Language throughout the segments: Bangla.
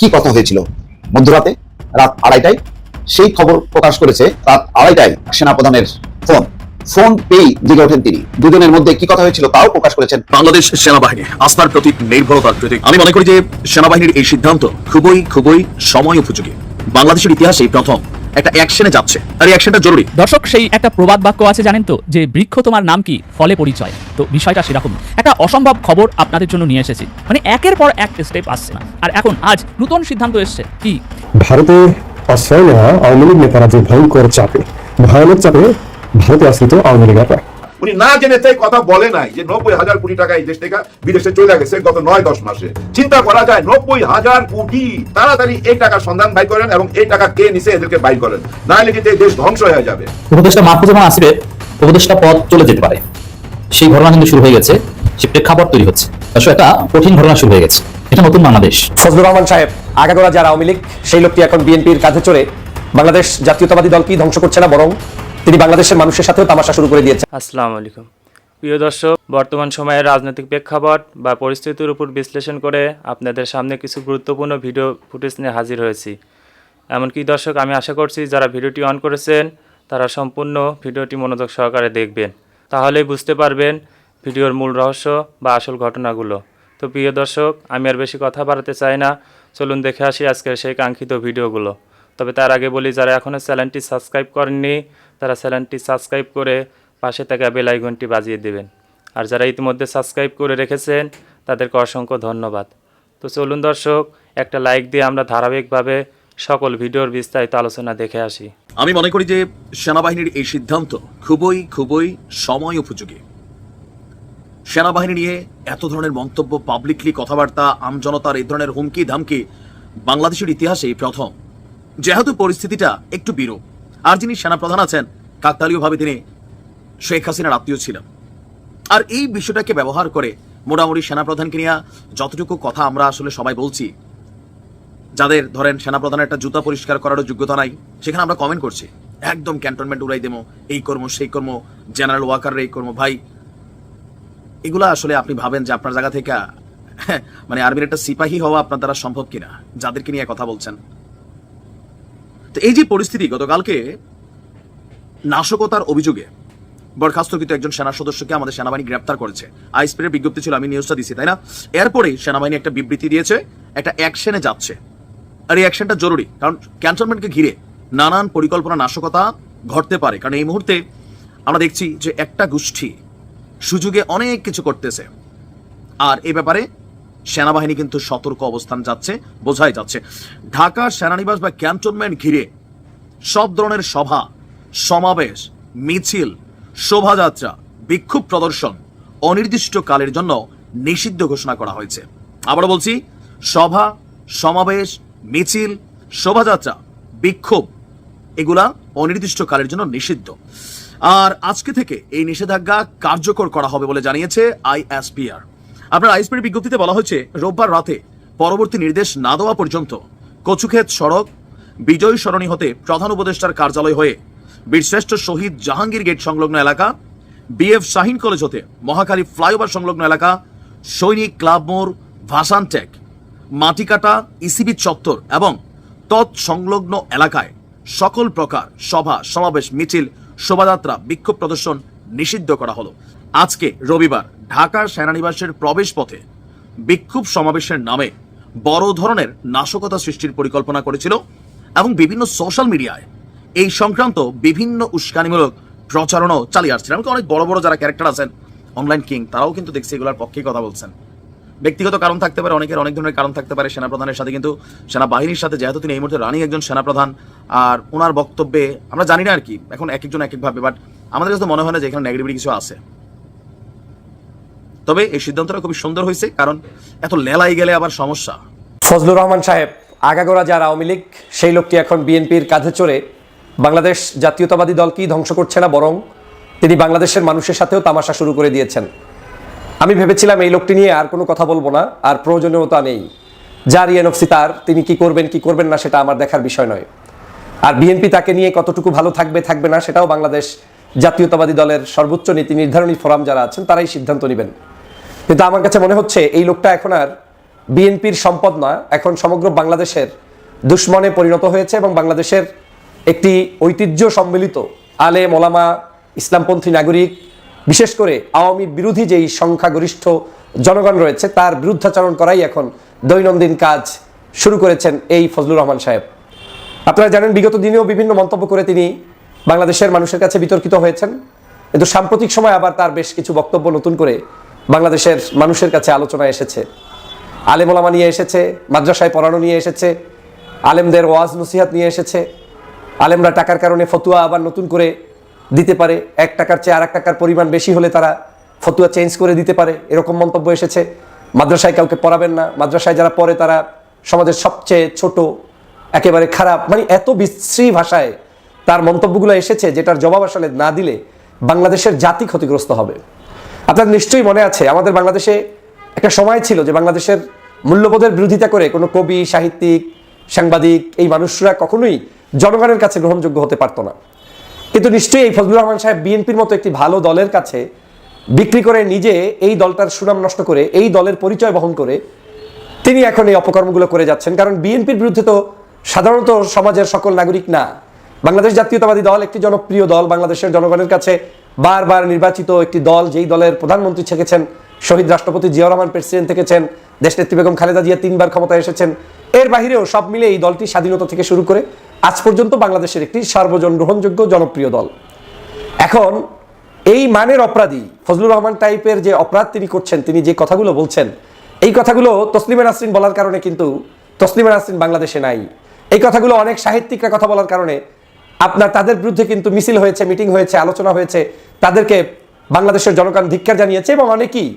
কি কথা হয়েছিল? মধ্যরাতে রাত আড়াইটায় সেই খবর প্রকাশ করেছে রাত আড়াইটায় সেনাপ্রধানের ফোন। ফোন পেয়েই জেগে ওঠেন তিনি। দুজনের মধ্যে কি কথা হয়েছিল তাও প্রকাশ করেছেন বাংলাদেশ সেনাবাহিনী। আস্থার প্রতি নির্ভরতার প্রতীক আমি মনে করি যে সেনাবাহিনীর এই সিদ্ধান্ত খুবই খুবই সময় উপযোগী। বাংলাদেশের ইতিহাসে প্রথম। একটা অ্যাকশনে যাচ্ছে। আর অ্যাকশনটা জরুরি। দর্শক সেই একটা প্রবাদ বাক্য আছে জানেন তো যে বৃক্ষ তোমার নাম কি? ফলে পরিচয়। তো বিষয়টা সেরকম। একটা অসম্ভব খবর আপনাদের জন্য নিয়ে এসেছি। মানে একের পর এক স্টেপ আসছে না। আর এখন আজ নতুন সিদ্ধান্ত এসছে। কি? ভারতে আশ্রয় নেওয়া আওয়ামী লীগ নেতারা যে ভয়ঙ্কর চাপে ভয়ানক চাপে ভারতে আশ্রিত আওয়ামী লীগাররা উনি না জেনে সেই কথা বলে নাই যে নব্বই হাজার কোটি টাকা এই দেশ থেকে বিদেশে চলে গেছে গত নয় দশ মাসে। চিন্তা করা যায় নব্বই হাজার কোটি তাড়াতাড়ি এই টাকার সন্ধান বাই করেন এবং এই টাকা কে নিছে এদেরকে বাই করেন। না হলে কিন্তু এই দেশ ধ্বংস হয়ে যাবে। উপদেষ্টা মাহফুজুর আসিফের উপদেষ্টা পদ চলে যেতে পারে। সেই ঘটনা কিন্তু শুরু হয়ে গেছে সে প্রেক্ষাপট তৈরি হচ্ছে। আসলে একটা কঠিন ঘটনা শুরু হয়ে গেছে। এটা নতুন বাংলাদেশ। ফজলুর রহমান সাহেব আগাগোড়া যারা আওয়ামী লীগ সেই লোকটি এখন বিএনপির কাঁধে চড়ে বাংলাদেশ জাতীয়তাবাদী দলকেই ধ্বংস করছে না বরং তিনি বাংলাদেশের মানুষের সাথেও তামাশা শুরু করে দিয়েছেন। আসসালামু আলাইকুম। প্রিয় দর্শক, বর্তমান সময়ের রাজনৈতিক প্রেক্ষাপট বা পরিস্থিতির উপর বিশ্লেষণ করে আপনাদের সামনে কিছু গুরুত্বপূর্ণ ভিডিও ফুটেজ নিয়ে হাজির হয়েছি। এমনকি দর্শক, আমি আশা করছি যারা ভিডিওটি অন করেছেন, তারা সম্পূর্ণ ভিডিওটি মনোযোগ সহকারে দেখবেন। তাহলেই বুঝতে পারবেন ভিডিওর মূল রহস্য বা আসল ঘটনাগুলো। তো প্রিয় দর্শক, আমি আর বেশি কথা বাড়াতে চাই না। চলুন দেখে আসি আজকের সেই কাঙ্ক্ষিত ভিডিওগুলো। তবে তার আগে বলি, যারা এখনও চ্যানেলটি সাবস্ক্রাইব করেননি তারা চ্যানেলটি সাবস্ক্রাইব করে পাশে থাকা বেল আইকনটি বাজিয়ে দেবেন। আর যারা ইতিমধ্যে সাবস্ক্রাইব করে রেখেছেন, তাদেরকে অসংখ্য ধন্যবাদ। তো চলুন দর্শক, একটা লাইক দিয়ে আমরা ধারাবাহিকভাবে সকল ভিডিওর বিস্তারিত আলোচনা দেখে আসি। আমি মনে করি যে সেনাবাহিনীর এই সিদ্ধান্ত খুবই খুবই সময় উপযোগী। সেনাবাহিনী নিয়ে এত ধরনের মন্তব্য পাবলিকলি কথাবার্তা আমজনতার এই ধরনের হুমকি ধামকি বাংলাদেশের ইতিহাসে এই প্রথম। যেহেতু পরিস্থিতিটা একটু বিরূপ আর যিনি সেনাপ্রধান আছেন কাকতালীয়ভাবে তিনি শেখ হাসিনার আত্মীয় ছিলেন। আর এই বিষয়টাকে ব্যবহার করে মোটামুটি সেনাপ্রধানকে নিয়ে যতটুকু কথা আমরা আসলে সবাই বলছি, যাদের ধরেন সেনাপ্রধানের একটা জুতা পরিষ্কার করারও যোগ্যতা নাই, সেখানে আমরা কমেন্ট করছি। একদম ক্যান্টনমেন্ট উড়াই দেবো, এই কর্ম, সেই কর্ম জেনারেল ওয়াকারের এই কর্ম, ভাই, এগুলা আসলে আপনি ভাবেন যে আপনার জায়গা থেকে মানে আর্মির একটা সিপাহী হওয়া আপনার দ্বারা সম্ভব কিনা, যাদেরকে নিয়ে কথা বলছেন। তো এই যে পরিস্থিতি গতকালকে নাশকতার অভিযোগে বরখাস্তকৃত একজন সেনা সদস্যকে আমাদের সেনাবাহিনী গ্রেপ্তার করেছে। আইসপির বিজ্ঞপ্তি ছিল, আমি নিউজটা দিছি, তাই না? এরপরেই সেনাবাহিনী একটা বিবৃতি দিয়েছে, একটা অ্যাকশনে যাচ্ছে। আর এই অ্যাকশনটা জরুরি, কারণ ক্যান্টনমেন্টকে ঘিরে নানান পরিকল্পনা নাশকতা ঘটতে পারে। কারণ এই মুহূর্তে আমরা দেখছি যে একটা গোষ্ঠী সুযোগে অনেক কিছু করতেছে। আর এই ব্যাপারে সেনাবাহিনী কিন্তু সতর্ক অবস্থান যাচ্ছে, বোঝাই যাচ্ছে। ঢাকা সেনানিবাস বা ক্যান্টনমেন্ট ঘিরে সব ধরনের সভা, সমাবেশ, মিছিল, শোভাযাত্রা, বিক্ষোভ প্রদর্শন অনির্দিষ্টকালের জন্য নিষিদ্ধ ঘোষণা করা হয়েছে। আবারও বলছি, সভা, সমাবেশ, মিছিল, শোভাযাত্রা, বিক্ষোভ, এগুলা অনির্দিষ্টকালের জন্য নিষিদ্ধ। আর আজকে থেকে এই নিষেধাজ্ঞা কার্যকর করা হবে বলে জানিয়েছে আইএসপিআর। আপনার আইএসপির বিজ্ঞপ্তিতে বলা হয়েছে, রোববার রাতে পরবর্তী নির্দেশ না দেওয়া পর্যন্ত কচুক্ষেত সড়ক বিজয় সরণী হতে প্রধান উপদেষ্টার কার্যালয় হয়ে বীরশ্রেষ্ঠ শহীদ জাহাঙ্গীর গেট সংলগ্ন এলাকা, বিএফ শাহিন কলেজ হতে মহাখালী ফ্লাইওভার সংলগ্ন এলাকা, সৈনিক ক্লাব মোড়, ভাসান টেক মাটিকাটা, ইসিবি চত্বর এবং তৎসংলগ্ন এলাকায় সকল প্রকার সভা, সমাবেশ, মিছিল, শোভাযাত্রা, বিক্ষোভ প্রদর্শন নিষিদ্ধ করা হলো। আজকে রবিবার ঢাকার সেনানিবাসের প্রবেশ পথে বিক্ষোভ সমাবেশের নামে বড় ধরনের নাশকতা সৃষ্টির পরিকল্পনা করেছিল এবং বিভিন্ন সোশ্যাল মিডিয়ায় এই সংক্রান্ত বিভিন্ন উস্কানিমূলক প্রচারণাও চালিয়ে আসছিল এমনকি অনেক বড় বড় যারা ক্যারেক্টার আছেন অনলাইন কিং তারাও কিন্তু দেখছি এগুলোর পক্ষেই কথা বলছেন। ব্যক্তিগত কারণ থাকতে পারে, অনেকের অনেক ধরনের কারণ থাকতে পারে। সেনাপ্রধানের সাথে কিন্তু সেনাবাহিনীর সাথে, যেহেতু তিনি এই মুহূর্তে রানিং একজন সেনাপ্রধান, আর ওনার বক্তব্যে আমরা জানি না আর কি, এখন এক একজন এক একভাবে বাট আমাদের কাছে মনে হয় না যে এখানে নেগেটিভিটি কিছু আছে। তবে এই সিদ্ধান্তটা খুবই সুন্দর হয়েছে, কারণ এত লেলাই গেলে আবার সমস্যা। ফজলুর রহমান সাহেব, আগাগোড়া যারা আওয়ামী লীগ, সেই লোকটি এখন বিএনপির কাঁধে চড়ে বাংলাদেশ জাতীয়তাবাদী দলকেই ধ্বংস করছে না বরং তিনি বাংলাদেশের মানুষের সাথেও তামাশা শুরু করে দিয়েছেন। আমি ভেবেছিলাম এই লোকটি নিয়ে আর কোনো কথা বলব না, আর প্রয়োজনীয়তা নেই। যার ইএনএফসি তার, তিনি কি করবেন কি করবেন না, সেটা আমার দেখার বিষয় নয়। আর বিএনপি তাকে নিয়ে কতটুকু ভালো থাকবে থাকবে না, সেটাও বাংলাদেশ জাতীয়তাবাদী দলের সর্বোচ্চ নীতি নির্ধারণী ফোরাম যারা আছেন, তারাই সিদ্ধান্ত নেবেন। কিন্তু আমার কাছে মনে হচ্ছে এই লোকটা এখন আর বিএনপির সম্পদ নয় এখন সমগ্র বাংলাদেশের দুশ্মনে পরিণত হয়েছে এবং বাংলাদেশের একটি ঐতিহ্য সম্মিলিত আলে মোলামা ইসলামপন্থী নাগরিক, বিশেষ করে আওয়ামী বিরোধী যেই সংখ্যাগরিষ্ঠ জনগণ রয়েছে, তার বিরুদ্ধাচরণ করাই এখন দৈনন্দিন কাজ শুরু করেছেন এই ফজলুর রহমান সাহেব। আপনারা জানেন, বিগত দিনেও বিভিন্ন মন্তব্য করে তিনি বাংলাদেশের মানুষের কাছে বিতর্কিত হয়েছেন। কিন্তু সাম্প্রতিক সময় আবার তার বেশ কিছু বক্তব্য নতুন করে বাংলাদেশের মানুষের কাছে আলোচনা এসেছে আলেমোলামা নিয়ে এসেছে, মাদ্রাসায় পড়ানো নিয়ে এসেছে, আলেমদের ওয়াজ নসিহাত নিয়ে এসেছে, আলেমরা টাকার কারণে ফতুয়া আবার নতুন করে দিতে পারে, এক টাকার চেয়ে আর এক টাকার পরিমাণ বেশি হলে তারা ফতুয়া চেঞ্জ করে দিতে পারে, এরকম মন্তব্য এসেছে। মাদ্রাসায় কাউকে পড়াবেন না, মাদ্রাসায় যারা পড়ে তারা সমাজের সবচেয়ে ছোট, একেবারে খারাপ মানে এত বিশ্রী ভাষায় তার মন্তব্যগুলো এসেছে যেটার জবাব আসলে না দিলে বাংলাদেশের জাতি ক্ষতিগ্রস্ত হবে। আপনার নিশ্চয়ই মনে আছে, আমাদের বাংলাদেশে একটা সময় ছিল যে বাংলাদেশের মূল্যবোধের বিরোধিতা করে কোনো কবি, সাহিত্যিক, সাংবাদিক এই মানুষরা কখনোই জনগণের কাছে গ্রহণযোগ্য হতে পারতো না। কিন্তু নিশ্চয়ই এই ফজলুর রহমান সাহেব বিএনপির মতো একটি ভালো দলের কাছে বিক্রি করে নিজে এই দলটার সুনাম নষ্ট করে, এই দলের পরিচয় বহন করে তিনি এখন এই অপকর্মগুলো করে যাচ্ছেন। কারণ বিএনপির বিরুদ্ধে তো সাধারণত সমাজের সকল নাগরিক না। বাংলাদেশ জাতীয়তাবাদী দল একটি জনপ্রিয় দল, বাংলাদেশের জনগণের কাছে বারবার নির্বাচিত একটি দল, যেই দলের প্রধানমন্ত্রী থেকেছেন শহীদ রাষ্ট্রপতি জিয়াউর রহমান প্রেসিডেন্ট থেকেছেন, দেশনেত্রী বেগম খালেদা জিয়া তিনবার ক্ষমতায় এসেছেন। এর বাহিরেও সব মিলে এই দলটি স্বাধীনতা থেকে শুরু করে আজ পর্যন্ত বাংলাদেশের একটি সার্বজন গ্রহণযোগ্য জনপ্রিয় দল। এখন, এই মানের অপরাধী, ফজলুর রহমান টাইপের যে অপরাধ তিনি করছেন, তিনি যে কথাগুলো বলছেন, এই কথাগুলো তসলিমা নাসরিন বলার কারণে কিন্তু তসলিমা নাসরিন বাংলাদেশে নাই। এই কথাগুলো অনেক সাহিত্যিকরা কথা বলার কারণে আপনার, তাদের বিরুদ্ধে কিন্তু মিছিল হয়েছে, মিটিং হয়েছে, আলোচনা হয়েছে, তাদেরকে বাংলাদেশের জনগণ ধিক্ষার জানিয়েছে এবং অনেকেই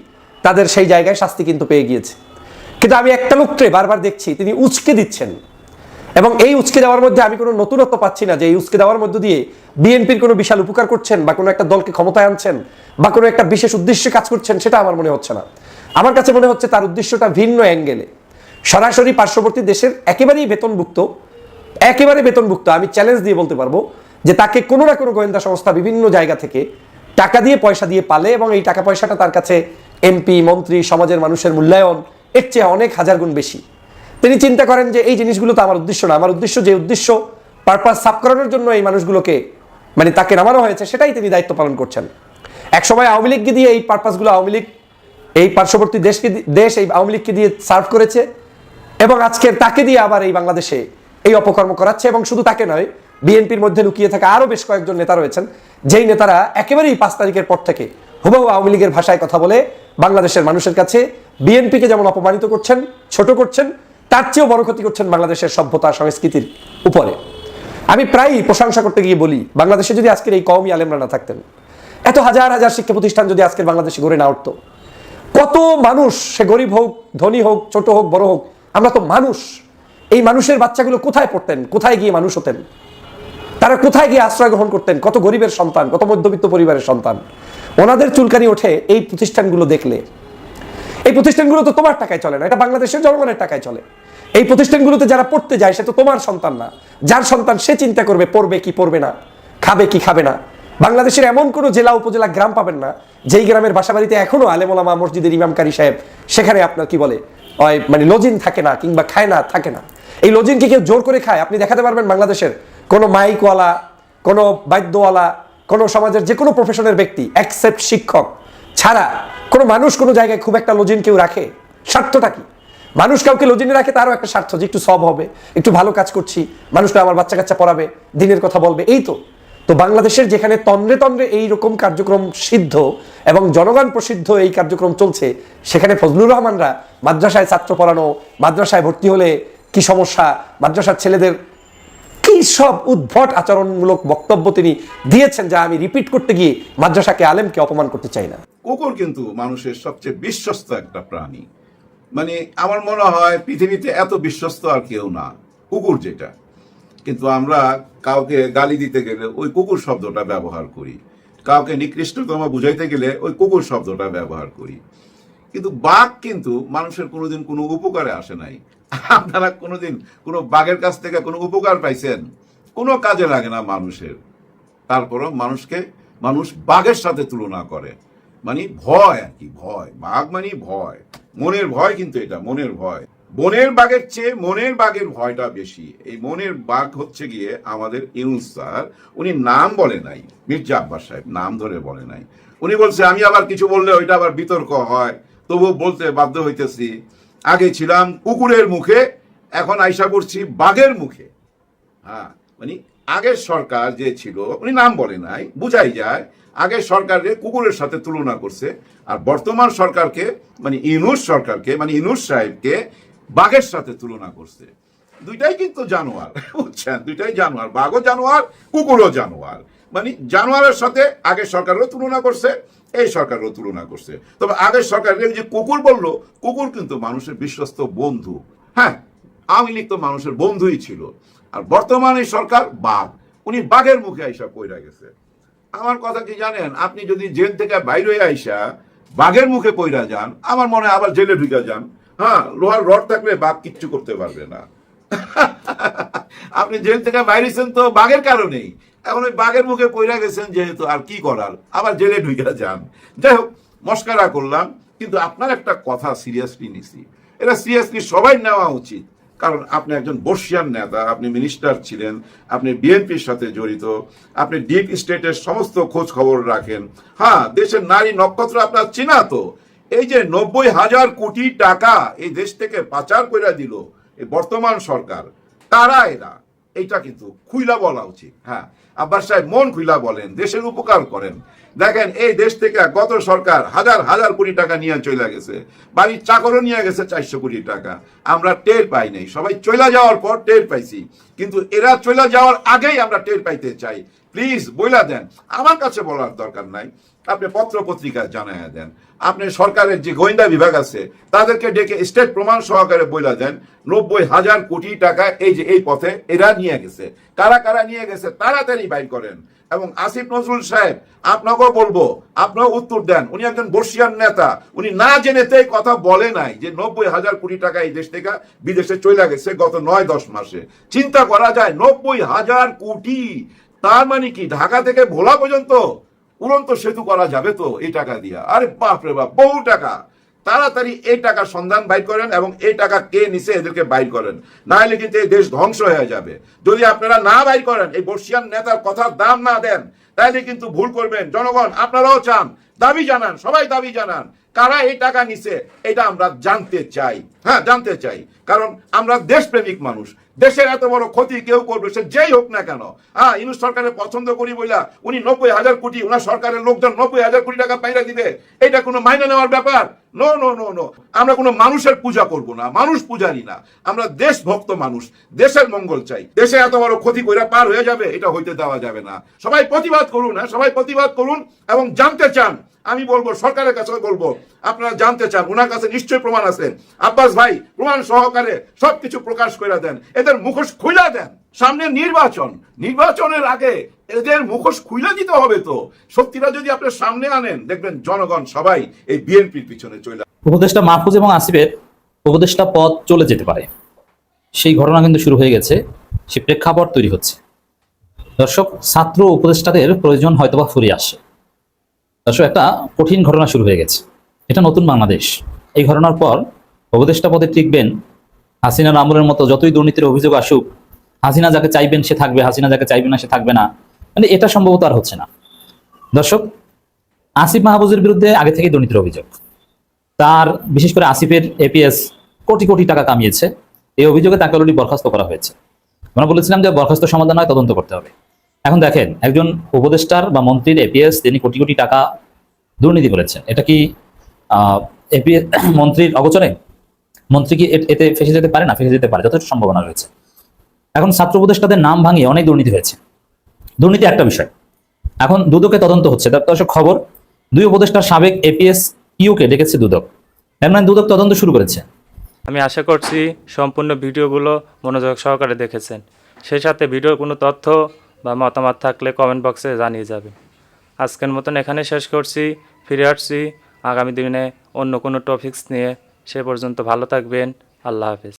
তাদের সেই জায়গায় শাস্তি কিন্তু পেয়ে গিয়েছে। কিন্তু আমি একটা লোককে বারবার দেখছি, তিনি উচকে দিচ্ছেন। এবং এই উচকে দেওয়ার মধ্যে আমি কোনো নতুনত্ব পাচ্ছি না যে এই উচকে দেওয়ার মধ্য দিয়ে বিএনপির কোনো বিশাল উপকার করছেন বা কোনো একটা দলকে ক্ষমতায় আনছেন বা কোনো একটা বিশেষ উদ্দেশ্যে কাজ করছেন, সেটা আমার মনে হচ্ছে না। আমার কাছে মনে হচ্ছে তার উদ্দেশ্যটা ভিন্ন অ্যাঙ্গেলে। সরাসরি পার্শ্ববর্তী দেশের একেবারেই বেতনভুক্ত একেবারে বেতনভুক্ত, আমি চ্যালেঞ্জ দিয়ে বলতে পারব যে তাকে কোনো না কোনো গোয়েন্দা সংস্থা বিভিন্ন জায়গা থেকে টাকা দিয়ে পয়সা দিয়ে পালে এবং এই টাকা পয়সাটা তার কাছে এমপি মন্ত্রী, সমাজের মানুষের মূল্যায়ন, এর চেয়ে অনেক হাজার গুণ বেশি। তিনি চিন্তা করেন যে এই জিনিসগুলো তো আমার উদ্দেশ্য না, আমার উদ্দেশ্য যে উদ্দেশ্য পারপাস সাফ করানোর জন্য এই মানুষগুলোকে মানে তাকে নামানো হয়েছে, সেটাই তিনি দায়িত্ব পালন করছেন। এক সময় আওয়ামী লীগকে দিয়ে এই পারপাসগুলো আওয়ামী লীগ, এই পার্শ্ববর্তী দেশকে দেশ এই আওয়ামী লীগকে দিয়ে সার্ভ করেছে এবং আজকে তাকে দিয়ে আবার এই বাংলাদেশে এই অপকর্ম করাচ্ছে এবং শুধু তাকে নয়, বিএনপির মধ্যে লুকিয়ে থাকা আরও বেশ কয়েকজন নেতা রয়েছেন, যেই নেতারা একেবারেই পাঁচ তারিখের পর থেকে হুবহু আওয়ামী লীগের ভাষায় কথা বলে বাংলাদেশের মানুষের কাছে বিএনপিকে যেমন অপমানিত করছেন, ছোট করছেন, তার চেয়েও বড় ক্ষতি করছেন বাংলাদেশের সভ্যতা, সংস্কৃতির উপরে। আমি প্রায়ই প্রশংসা করতে গিয়ে বলি, বাংলাদেশে যদি আজকের এই কওমি আলেমরা না থাকতেন, এত হাজার হাজার শিক্ষা প্রতিষ্ঠান যদি আজকের বাংলাদেশে গড়ে না উঠতো, কত মানুষ সে গরিব হোক, ধনী হোক, ছোট হোক, বড় হোক, আমরা তো মানুষ। এই মানুষের বাচ্চাগুলো কোথায় পড়তেন? কোথায় গিয়ে মানুষ হতেন? তারা কোথায় গিয়ে আশ্রয় গ্রহণ করতেন? কত গরিবের সন্তান, কত মধ্যবিত্ত পরিবারের সন্তান? ওনাদের চুলকানি ওঠে এই প্রতিষ্ঠানগুলো দেখলে। এই প্রতিষ্ঠানগুলো তো তোমার টাকায় চলে না, এটা বাংলাদেশের জনগণের টাকায় চলে। এই প্রতিষ্ঠানগুলোতে যারা পড়তে যায়, সে তো তোমার সন্তান না। যার সন্তান সে চিন্তা করবে, পড়বে কি, পড়বে না, খাবে কি, খাবে না। বাংলাদেশের এমন কোনো জেলা, উপজেলা, গ্রাম পাবেন না, যেই গ্রামের বাসাবাড়িতে এখনও আলেমোলামা মসজিদের ইমামকারী সাহেব, সেখানে আপনার কি বলে মানে লজিন থাকে না কিংবা খায় না, থাকে না। এই লজিন কি কেউ জোর করে খায়, আপনি দেখাতে পারবেন বাংলাদেশের কোনো মাইকওয়ালা, কোনো বাদ্যওয়ালা, কোনো সমাজের যে কোনো প্রফেশনের ব্যক্তি অ্যাকসেপ্ট শিক্ষক ছাড়া কোনো মানুষ কোনো জায়গায় খুব একটা লজিন কেউ রাখে। স্বার্থটা কি? মানুষ কাউকে লজিনে রাখে, তারও একটা স্বার্থ যে একটু সব হবে, একটু ভালো কাজ করছি, মানুষকে আমার বাচ্চা কাচ্চা পড়াবে, দিনের কথা বলবে, এই তো। তো বাংলাদেশের যেখানে তন্দ্রে তন্দ্রে এই রকম কার্যক্রম সিদ্ধ এবং জনগণ প্রসিদ্ধ এই কার্যক্রম চলছে, সেখানে ফজলুর রহমানরা মাদ্রাসায় ছাত্র পড়ানো, মাদ্রাসায় ভর্তি হলে কি সমস্যা? মাদ্রাসার ছেলেদের কি সব উদ্ভট আচরণমূলক বক্তব্য তিনি দিয়েছেন যা আমি রিপিট করতে গিয়ে মাদ্রাসাকে আলেমকে অপমান করতে চাই না? কুকুর কিন্তু মানুষের সবচেয়ে বিশ্বস্ত একটা প্রাণী। মানে আমার মনে হয় পৃথিবীতে এত বিশ্বস্ত আর কেউ না, কুকুর যেটা। কিন্তু আমরা কাউকে গালি দিতে গেলে ওই কুকুর শব্দটা ব্যবহার করি। কাউকে নিকৃষ্টতম বুঝাইতে গেলে ওই কুকুর শব্দটা ব্যবহার করি। কিন্তু বাঘ কিন্তু মানুষের কোনোদিন কোনো উপকারে আসে নাই। আপনারা কোনোদিন কোনো বাঘের কাছ থেকে কোনো উপকার পাইছেন? কোনো কাজে লাগে না মানুষের। তারপরও মানুষকে, মানুষ বাঘের সাথে তুলনা করে। মানে ভয় আর কি, ভয়। বাঘ মানে ভয়। মনের ভয় কিন্তু এটা, মনের ভয়। বনের বাঘের চেয়ে মনের বাঘের ভয়টা বেশি। এই মনের বাঘ হচ্ছে গিয়ে আমাদের ইউনুস স্যার। উনি নাম বলে নাই। মির্জা আব্বাস সাহেব নাম ধরে বলে নাই। উনি বলছে, আমি আবার কিছু বললে ওইটা আবার বিতর্ক হয়। তবু বলতে বাধ্য হইতেছি। আগে ছিলাম কুকুরের মুখে, এখন আইসা করছি বাঘের মুখে। হ্যাঁ মানে আগের সরকার যে ছিল, উনি নাম বলে নাই, বুঝাই যায়, আগের সরকারকে কুকুরের সাথে তুলনা করছে, আর বর্তমান সরকারকে মানে ইনুস সরকারকে মানে ইনুস সাহেবকে বাঘের সাথে তুলনা করছে। দুইটাই কিন্তু জানোয়ার, বুঝছেন? দুইটাই জানোয়ার, বাঘও জানোয়ার, কুকুরও জানোয়ার। মানে জানোয়ারের সাথে আগের সরকারও তুলনা করছে, এই সরকারও তুলনা করছে। তবে আগের সরকারকে যে কুকুর বলল, কুকুর কিন্তু মানুষের বিশ্বস্ত বন্ধু। হ্যাঁ আওয়ামী লীগ তো মানুষের বন্ধুই ছিল। আর বর্তমানে সরকার বাঘ। উনি বাঘের মুখে আইসা কইরা গেছে। আমার কথা কি জানেন? আপনি যদি জেল থেকে বাইরে আইসা বাঘের মুখে পইরা যান, আমার মনে আবার জেলে ঢুকে যান। হ্যাঁ লোহার রড থাকলে বাঘ কিচ্ছু করতে পারবে না। আপনি জেল থেকে বাইরেছেন তো বাঘের কারণেই। এখন ওই বাঘের মুখে পইরা গেছেন যেহেতু আর কি করার? আবার জেলে ঢুকে যান। যাই হোক, মস্কারা করলাম, কিন্তু আপনার একটা কথা সিরিয়াসলি নিছি। এটা সিরিয়াসলি সবাই নেওয়া উচিত, কারণ আপনি একজন বর্ষিয়ান নেতা, আপনি মিনিস্টার ছিলেন, আপনি বিএনপির সাথে জড়িত, আপনি ডিপ স্টেটের সমস্ত খোঁজ খবর রাখেন। হ্যাঁ দেশের নারী নক্ষত্র আপনার চেনা তো। এই যে নব্বই হাজার কোটি টাকা এই দেশ থেকে পাচার করে দিল এই বর্তমান সরকার, কারা এরা? এইটা কিন্তু খুইলা বলা উচিত। হ্যাঁ আব্বাস সাহেব মন খুইলা বলেন, দেশের উপকার করেন। দেখেন, এই দেশ থেকে গত সরকার হাজার হাজার কোটি টাকা নিয়ে চলে গেছে। বাড়ির চাকরও নিয়ে গেছে চারশো কোটি টাকা। আমরা টের পাই নাই। সবাই চলে যাওয়ার পর টের পাইছি। কিন্তু এরা চলে যাওয়ার আগেই আমরা টের পাইতে চাই। প্লিজ বইলা দেন। আমার কাছে বলার দরকার নাই। আপনি পত্র পত্রিকায় জানাইয়া দেন। আপনি সরকারের যে গোয়েন্দা বিভাগ আছে, তাদেরকে ডেকে স্টেট প্রমাণ সহকারে বইলা দেন। নব্বই হাজার কোটি টাকা এই যে এই পথে এরা নিয়ে গেছে। কারা কারা নিয়ে গেছে, তাড়াতাড়ি বাইর করেন। এবং আসিফ নজরুল সাহেব, আপনাকেও বলব, আপনাও উত্তর দেন। উনি একজন বর্ষিয়ান নেতা। উনি না জেনেতেই কথা বলে নাই যে নব্বই হাজার কোটি টাকা এই দেশ থেকে বিদেশে চলে গেছে গত নয় দশ মাসে। চিন্তা করা যায়, নব্বই হাজার কোটি তার মানে কি? ঢাকা থেকে ভোলা পর্যন্ত উড়ন্ত সেতু করা যাবে তো এই টাকা দিয়া? আরে বাপ রে বাপ, বহু টাকা। তাড়াতাড়ি এই টাকার সন্ধান বাইর করেন এবং এই টাকা কে নিছে এদেরকে বাইর করেন। না হলে কিন্তু এই দেশ ধ্বংস হয়ে যাবে। যদি আপনারা না বাইর করেন, এই বর্ষিয়ান নেতার কথার দাম না দেন, তাহলে কিন্তু ভুল করবেন। জনগণ, আপনারাও চান। দাবি জানান, সবাই দাবি জানান। কারা এই টাকা নিছে, এটা আমরা জানতে চাই। হ্যাঁ জানতে চাই। কারণ আমরা দেশপ্রেমিক মানুষ। দেশের এত বড় ক্ষতি কেউ করবে, সে যেই হোক না কেন। হ্যাঁ ইউনুস সরকারের পছন্দ করি বইলা উনি নব্বই হাজার কোটি ওনার সরকারের লোকজন নব্বই হাজার কোটি টাকা পাইরা দিবে। এটা কোনো মাইনে নেওয়ার ব্যাপার? নো নো নো নো আমরা কোনো মানুষের পূজা করব না। মানুষ পূজারি না। আমরা দেশভক্ত মানুষ। দেশের মঙ্গল চাই। দেশে এত বড় ক্ষতি কইরা পার হয়ে যাবে, এটা হইতে দেওয়া যাবে না। সবাই প্রতিবাদ করুন হ্যাঁ? সবাই প্রতিবাদ করুন এবং জানতে চান। আমি বলব, সরকারের কাছে বলব, আপনারা জানতে চান। ওনার কাছে নিশ্চয়ই প্রমাণ আছে। আব্বাস ভাই, প্রমাণ সহকারে সবকিছু প্রকাশ করে দেন। এদের মুখোশ খুইলা দেন। সামনে নির্বাচন। নির্বাচনের আগে এদের মুখোশ খুইলা দিতে হবে তো। সত্যিটা যদি আপনার সামনে আনেন, দেখবেন জনগণ সবাই এই বিএনপির পিছনে চলে উপদেষ্টা মাহফুজ এবং আসিফের উপদেষ্টা পদ চলে যেতে পারে। সেই ঘটনা কিন্তু শুরু হয়ে গেছে, সে প্রেক্ষাপট তৈরি হচ্ছে। দর্শক, ছাত্র উপদেষ্টাদের প্রয়োজন হয়তোবা ফুরিয়ে আসে। দর্শক, একটা কঠিন ঘটনা শুরু হয়ে গেছে। এটা নতুন বাংলাদেশ। এই ঘটনার পর উপদেষ্টা পদে টিকবেন হাসিনা আমলের মতো যতই দুর্নীতির অভিযোগ আসুক, হাসিনা যাকে চাইবেন সে থাকবে, হাসিনা যাকে চাইবে না সে থাকবে না। মানে এটা সম্ভবত আর হচ্ছে না। দর্শক, আসিফ মাহবুজের বিরুদ্ধে আগে থেকেই দুর্নীতির অভিযোগ। তার, বিশেষ করে আসিফের এপিএস কোটি কোটি টাকা কামিয়েছে। এই অভিযোগে তাকে অলরেডি বরখাস্ত করা হয়েছে। আমরা বলেছিলাম যে বরখাস্ত সমাধান হয় তদন্ত করতে হবে। এখন দেখেন, একজন উপদেষ্টার বা মন্ত্রীর এপিএস তিনি কোটি কোটি টাকা দুর্নীতি করেছেন। এটা কি এপিএস মন্ত্রীর অগোচরে? মন্ত্রী কি এতে ফেসে যেতে পারে না? ফেসে যেতে পারে, যথেষ্ট সম্ভাবনা রয়েছে। এখন ছাত্র উপদেষ্টাদের নাম ভাঙিয়ে অনেক দুর্নীতি হয়েছে। দুর্নীতি একটা বিষয়। এখন দুদকে তদন্ত হচ্ছে। তার খবর। দুই উপদেষ্টার সাবেক এপিএস ইউকে ডেকেছে দুদক। তার মানে দুদক তদন্ত শুরু করেছে। আমি আশা করছি সম্পূর্ণ ভিডিওগুলো মনোযোগ সহকারে দেখেছেন। সেই সাথে ভিডিওর কোনো তথ্য বা মতামত থাকলে কমেন্ট বক্সে জানিয়ে যাবে। আজকের মতন এখানে শেষ করছি। ফিরে আসছি। আগামী দিনে অন্য কোনো টপিকস নিয়ে। সে পর্যন্ত ভালো থাকবেন। আল্লাহ হাফেজ।